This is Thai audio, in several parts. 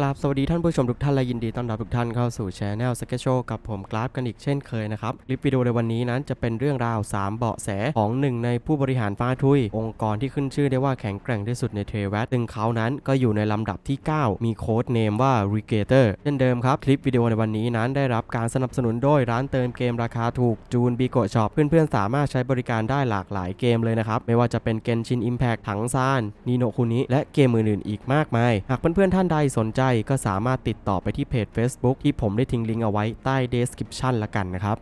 กราบสวัสดีท่านผู้ชมทุกท่านและยินดีต้อนรับทุกท่านเข้าสู่ช anel s k e t c h กับผมกราฟกันอีกเช่นเคยนะครับ คลิปวิดีโอในวันนี้นั้นจะเป็นเรื่องราว 3 เบาะแสของหนึ่งในผู้บริหารฟ้าทุย องค์กรที่ขึ้นชื่อได้ว่าแข็งแกร่งที่สุดในเทรวัตซึ่งเขานั้นก็อยู่ในลำดับที่ 9 มีโค้ดเนมว่า r e g a t o r เช่นเดิมครับ คลิปวิดีโอในวันนี้นั้นได้รับการสนับสนุนโดยร้านเติมเกมราคาถูกจูนบีโกช็อปเพื่อนๆสามารถใช้บริการได้หลากหลายเกมเลยนะครับไม่ว่าจะเป็นเกนชินอิมแพคถังซานนีโนคุนิและเกมอื่นๆอีกมากมาย หากเพื่อนๆท่านใดสนใจก็สามารถติดต่อไปที่เพจ Facebook ที่ผมได้ทิ้งลิงก์เอาไว้ใต้ description ละกันนะครับ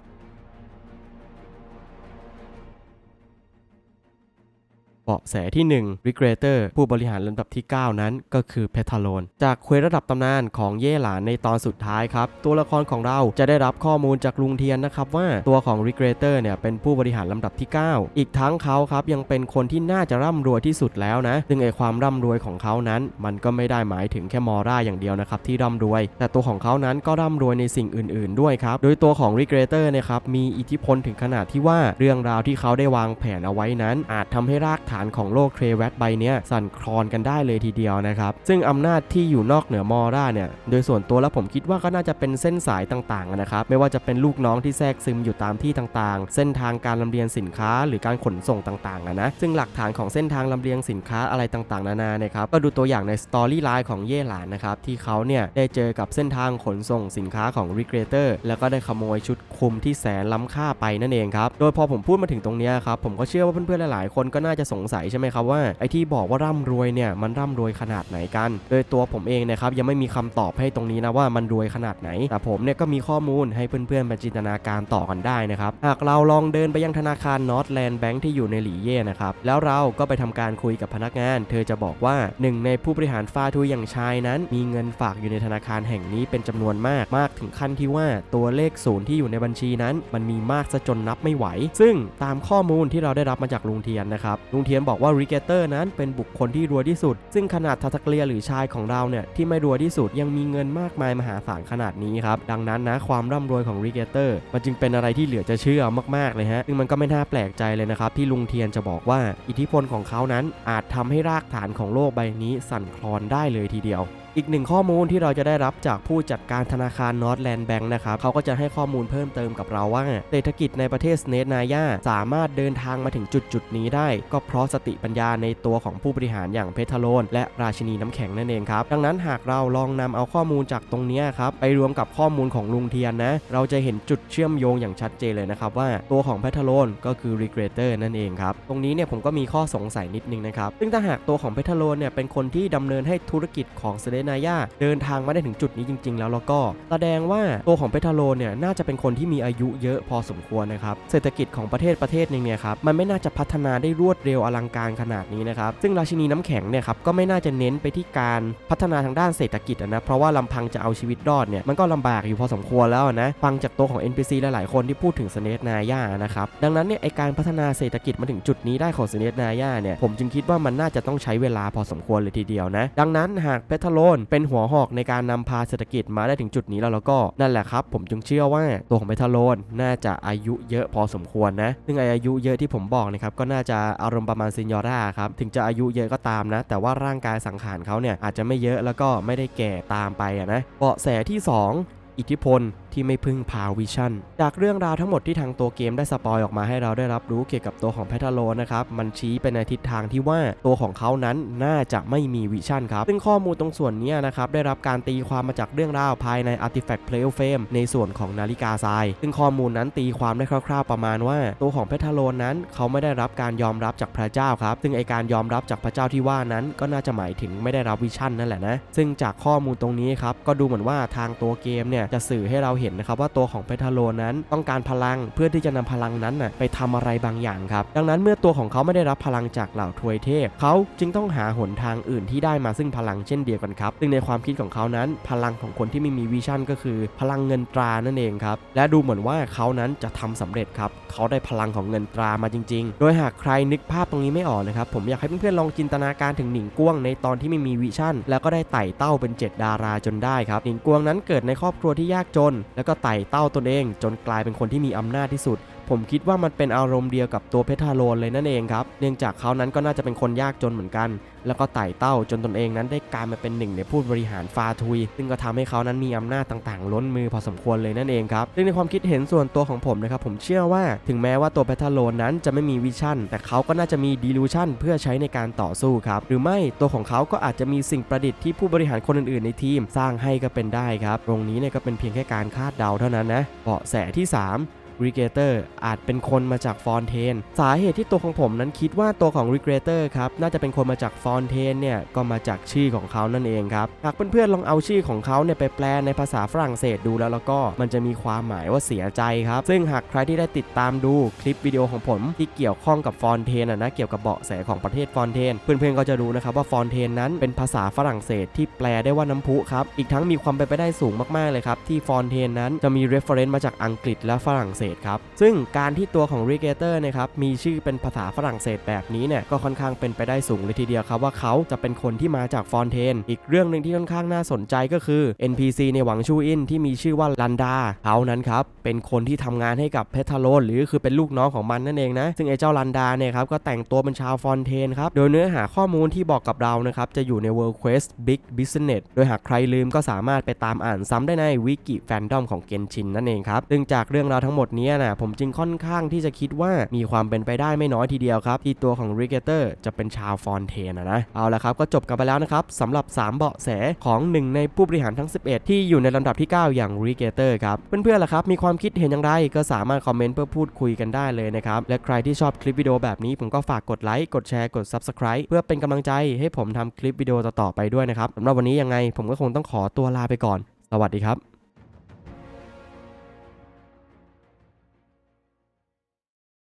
เบาะแสที่1 r e g r e t o r ผู้บริหารลำดับที่ 9 นั้นก็คือเพทาโลน จากเควระดับตำนานของเย่หลานในตอนสุดท้ายครับ ตัวละครของเราจะได้รับข้อมูลจากลุงเทียนนะครับว่าตัวของ r e g r e t o r เนี่ยเป็นผู้บริหารลำดับที่ 9 อีกทั้งเขาครับยังเป็นคนที่น่าจะร่ำรวยที่สุดแล้วนะซึ่งไอความร่ำรวยของเขานั้น มันก็ไม่ได้หมายถึงแค่มอร่าอย่างเดียวนะครับที่ร่ำรวย แต่ตัวของเขานั้นก็ร่ำรวยในสิ่งอื่น ๆ ด้วยครับโดยตัวของ r e g r e t o r เนี่ยครับมีอิทธิพลถึงขนาดที่ว่าเรื่องราวที่เขาได้วางแผนเอาไว้นั้น อาจทำให้รากฐฐานของโลกเทรแวตใบนี้สั่นคลอนกันได้เลยทีเดียวนะครับ ซึ่งอำนาจที่อยู่นอกเหนือมอร่าเนี่ย โดยส่วนตัวแล้วผมคิดว่าก็น่าจะเป็นเส้นสายต่างๆนะครับ ไม่ว่าจะเป็นลูกน้องที่แทรกซึมอยู่ตามที่ต่างๆ เส้นทางการลำเลียงสินค้าหรือการขนส่งต่างๆนะ ซึ่งหลักฐานของเส้นทางลำเลียงสินค้าอะไรต่างๆ นานาเนี่ยครับ ก็ดูตัวอย่างในสตอรี่ไลน์ของเย่หลานนะครับ ที่เขาเนี่ยได้เจอกับเส้นทางขนส่งสินค้าของ r e g r e t o r แล้วก็ได้ขโมยชุดคลุมที่แสนล้ำค่าไปนั่นเองครับ โดยพอผมพูดมาถึงตรงนี้ครับ ผมก็เชื่อว่าเพื่อนๆหลายๆคนก็น่าจะสงสัยใช่ไหมครับว่าไอ้ที่บอกว่าร่ำรวยเนี่ยมันร่ำรวยขนาดไหนกัน โดยตัวผมเองนะครับยังไม่มีคำตอบให้ตรงนี้นะว่ามันรวยขนาดไหน แต่ผมเนี่ยก็มีข้อมูลให้เพื่อนๆไปจินตนาการต่อกันได้นะครับ หากเราลองเดินไปยังธนาคาร Northland Bank ที่อยู่ในหลีเย่นะครับ แล้วเราก็ไปทำการคุยกับพนักงาน เธอจะบอกว่าหนึ่งในผู้บริหารฟาทุยอย่างชายนั้น มีเงินฝากอยู่ในธนาคารแห่งนี้เป็นจำนวนมากมากถึงขั้นที่ว่าตัวเลขศูนย์ที่อยู่ในบัญชีนั้น มันมีมากซะจนนับไม่ไหว ซึ่งตามข้อมูลที่เราได้รับมาจากลุงเทียนนะครับลุงเทียนยนบอกว่าริเกเตอร์นั้นเป็นบุคคลที่รวยที่สุด ซึ่งขนาดทัตเกลียหรือชายของเราเนี่ยที่ไม่รวยที่สุดยังมีเงินมากมายมหาศาลขนาดนี้ครับ ดังนั้นนะความร่ำรวยของริเกเตอร์มันจึงเป็นอะไรที่เหลือจะเชื่อมากๆเลยฮะซึ่งมันก็ไม่น่าแปลกใจเลยนะครับที่ลุงเทียนจะบอกว่าอิทธิพลของเขานั้นอาจทำให้รากฐานของโลกใบนี้สั่นคลอนได้เลยทีเดียว อีกหนึ่งข้อมูลที่เราจะได้รับจากผู้จัดการธนาคาร Northland Bank นะครับเขาก็จะให้ข้อมูลเพิ่มเติมกับเราว่า เศรษฐกิจในประเทศสเนตนายาสามารถเดินทางมาถึงจุดจุดนี้ได้ ก็เพราะสติปัญญาในตัวของผู้บริหารอย่างเพทโลน และราชินีน้ำแข็งนั่นเองครับ ดังนั้นหากเราลองนำเอาข้อมูลจากตรงนี้ครับไปรวมกับข้อมูลของลุงเทียนนะ เราจะเห็นจุดเชื่อมโยงอย่างชัดเจนเลยนะครับว่าตัวของเพทโลนก็คือ Regretter นั่นเองครับตรงนี้เนี่ยผมก็มีข้อสงสัยนิดนึงนะครับซึ่งถ้าหากตัวของเพทโลนเนี่ยเป็นคนที่ดำเนินให้ธุรกิจของสเนนาย่าเดินทางมาได้ถึงจุดนี้จริง ๆ แล้วแล้วก็แสดงว่าตัวของเพทาโลเนี่ยน่าจะเป็นคนที่มีอายุเยอะพอสมควรนะครับเศรษฐกิจของประเทศประเทศนึงเนี่ยครับมันไม่น่าจะพัฒนาได้รวดเร็วอลังการขนาดนี้นะครับซึ่งราชินีน้ำแข็งเนี่ยครับก็ไม่น่าจะเน้นไปที่การพัฒนาทางด้านเศรษฐกิจนะเพราะว่าลำพังจะเอาชีวิตรอดเนี่ยมันก็ลำบากอยู่พอสมควรแล้วนะฟังจากตัวของ NPC หลายๆคนที่พูดถึงสเนตนาย่านะครับดังนั้นเนี่ยไอการพัฒนาเศรษฐกิจมาถึงจุดนี้ได้ของสเนตนาย่าเนี่ยผมจึงคิดว่ามันน่าจะต้องใช้เวลาพอสมควรเลยทีเดียวนะดังนั้นหากเพทาโลนเป็นหัวหอกในการนำพาเศรษฐกิจมาได้ถึงจุดนี้แล้วแล้วก็นั่นแหละครับ ผมจึงเชื่อว่าตัวของเบทาโลนน่าจะอายุเยอะพอสมควรนะซึ่งออายุเยอะที่ผมบอกนะครับก็น่าจะอารมณ์ประมาณซินยอร่าครับถึงจะอายุเยอะก็ตามนะ แต่ว่าร่างกายสังขารเขาเนี่ยอาจจะไม่เยอะแล้วก็ไม่ได้แก่ตามไปอะนะเบาะแสที่ 2 อิทธิพล ที่ไม่พึ่งพาวิชั่นจากเรื่องราวทั้งหมดที่ทางตัวเกมได้สปอยออกมาให้เราได้รับรู้เกี่ยวกับตัวของแพทาโลนะครับมันชี้ไปในทิศทางที่ว่าตัวของเขานั้นน่าจะไม่มีวิชั่นครับซึ่งข้อมูลตรงส่วนนี้นะครับได้รับการตีความมาจากเรื่องราวภายใน Artifact p l a y of Fame ในส่วนของนาฬิกาทราย ซึ่งข้อมูลนั้นตีความได้คร่าวๆประมาณว่า ตัวของแพทาโลนนั้นเขาไม่ได้รับการยอมรับจากพระเจ้าครับ ซึ่งไอการยอมรับจากพระเจ้าที่ว่านั้น ก็น่าจะหมายถึงไม่ได้รับวิชั่นนั่นแหละนะ ซึ่งจากข้อมูลตรงนี้ครับก็ดูเหมือนว่าทางตัวเกมเนี่ยจะสื่อให้เราเห็นห็นนะครับว่าตัวของเพทาโลนั้นต้องการพลังเพื่อที่จะนำพลังนั้นน่ะไปทำอะไรบางอย่างครับ ดังนั้นเมื่อตัวของเขาไม่ได้รับพลังจากเหล่าทวยเทพ เขาจึงต้องหาหนทางอื่นที่ได้มาซึ่งพลังเช่นเดียวกันครับซึ่งในความคิดของเขานั้น พลังของคนที่ไม่มีวิชั่นก็คือพลังเงินตรานั่นเองครับ และดูเหมือนว่าเขานั้นจะทำสำเร็จครับ เขาได้พลังของเงินตรามาจริง ๆ โดยหากใครนึกภาพตรงนี้ไม่ออกนะครับ ผมอยากให้เพื่อนๆลองจินตนาการถึงหนิงกวงในตอนที่ไม่มีวิชั่น แล้วก็ได้ไต่เต้าเป็นเจ็ดดาราจนได้ครับ หนิงกวงนั้นเกิดในครอบครัวที่ยากจนแล้วก็ไต่เต้าตนเองจนกลายเป็นคนที่มีอำนาจที่สุด ผมคิดว่ามันเป็นอารมณ์เดียวกับตัวเพทาโลนเลยนั่นเองครับ เนื่องจากเขานั้นก็น่าจะเป็นคนยากจนเหมือนกัน แล้วก็ไต่เต้าจนตนเองนั้นได้กลายมาเป็นหนึ่งในผู้บริหารฟาทุย ซึ่งก็ทำให้เขานั้นมีอำนาจต่างๆ ล้นมือพอสมควรเลยนั่นเองครับซึ่งในความคิดเห็นส่วนตัวของผมนะครับผมเชื่อว่าถึงแม้ว่าตัวเพทาโลนนั้นจะไม่มีวิชั่น แต่เขาก็น่าจะมีดีลูชั่นเพื่อใช้ในการต่อสู้ครับหรือไม่ตัวของเขาก็อาจจะมีสิ่งประดิษฐ์ที่ผู้บริหารคนอื่นๆในทีม สร้างให้ก็เป็นได้ครับตรงนี้เนี่ยก็เป็นเพียงแค่การคาดเดาเท่านั้นนะเบาะแสที่ 3 r e g r e t o r อาจเป็นคนมาจากฟอนเทน สาเหตุที่ตัวของผมนั้นคิดว่าตัวของ r e g r e t o r ครับน่าจะเป็นคนมาจากฟอนเทนเนี่ยก็มาจากชื่อของเขานั่นเองครับหากเพื่อนๆลองเอาชื่อของเขาเนี่ยไปแปลในภาษาฝรั่งเศสดูแล้วแล้วก็มันจะมีความหมายว่าเสียใจครับ ซึ่งหากใครที่ได้ติดตามดูคลิปวิดีโอของผมที่เกี่ยวข้องกับฟอนเทนนะเกี่ยวกับเบาะแสของประเทศฟอนเทน เพื่อนๆก็จะรู้นะครับว่าฟอนเทนนั้นเป็นภาษาฝรั่งเศสที่แปลได้ว่าน้ำพุครับอีกทั้งมีความเป็นไปได้สูงมากๆเลยครับที่ฟอนเทนนั้นจะมี reference มาจากอังกฤษและฝรั่งเศสครับ ซึ่งการที่ตัวของ r e g a t o r นะครับมีชื่อเป็นภาษาฝรั่งเศสแบบนี้เนี่ยก็ค่อนข้างเป็นไปได้สูงเลยทีเดียวครับว่าเขาจะเป็นคนที่มาจากฟอนเทน อีกเรื่องหนึ่งที่ค่อนข้างน่าสนใจก็คือ NPC ในหวังชูอินที่มีชื่อว่าลันดาเขานั้นครับเป็นคนที่ทำงานให้กับเพทาโลนหรือคือเป็นลูกน้องของมันนั่นเองนะซึ่งไอ้เจ้าลันดาเนี่ยครับก็แต่งตัวเป็นชาวฟอนเทนครับโดยเนื้อหาข้อมูลที่บอกกับเรานะครับจะอยู่ใน World Quest Big Business โดยหากใครลืมก็สามารถไปตามอ่านซ้ำได้ในวิกิแฟนดอมของเกนชินนั่นเองครับซึ่งจากเรื่องราวทั้งหมดนี้นะผมจึงค่อนข้างที่จะคิดว่ามีความเป็นไปได้ไม่น้อยทีเดียวครับ ที่ตัวของ r e g a t o r จะเป็นชาวฟอนเทนนะเอาละครับก็จบกันไปแล้วนะครับสำหรับ 3 เบาะแสของหนึ่งในผู้บริหารทั้ง 11 ที่อยู่ในลำดับที่ 9 อย่าง r e g a t o r ครับเพื่อนๆล่ะครับมีความคิดเห็นอย่างไรก็สามารถคอมเมนต์เพื่อพูดคุยกันได้เลยนะครับและใครที่ชอบคลิปวิดีโอแบบนี้ผมก็ฝากกดไลค์กดแชร์กด Subscribe เพื่อเป็นกำลังใจให้ผมทำคลิปวิดีโอต่อๆไปด้วยนะครับสำหรับวันนี้ยังไงผมก็คงต้องขอตัวลาไปก่อน สวัสดีครับ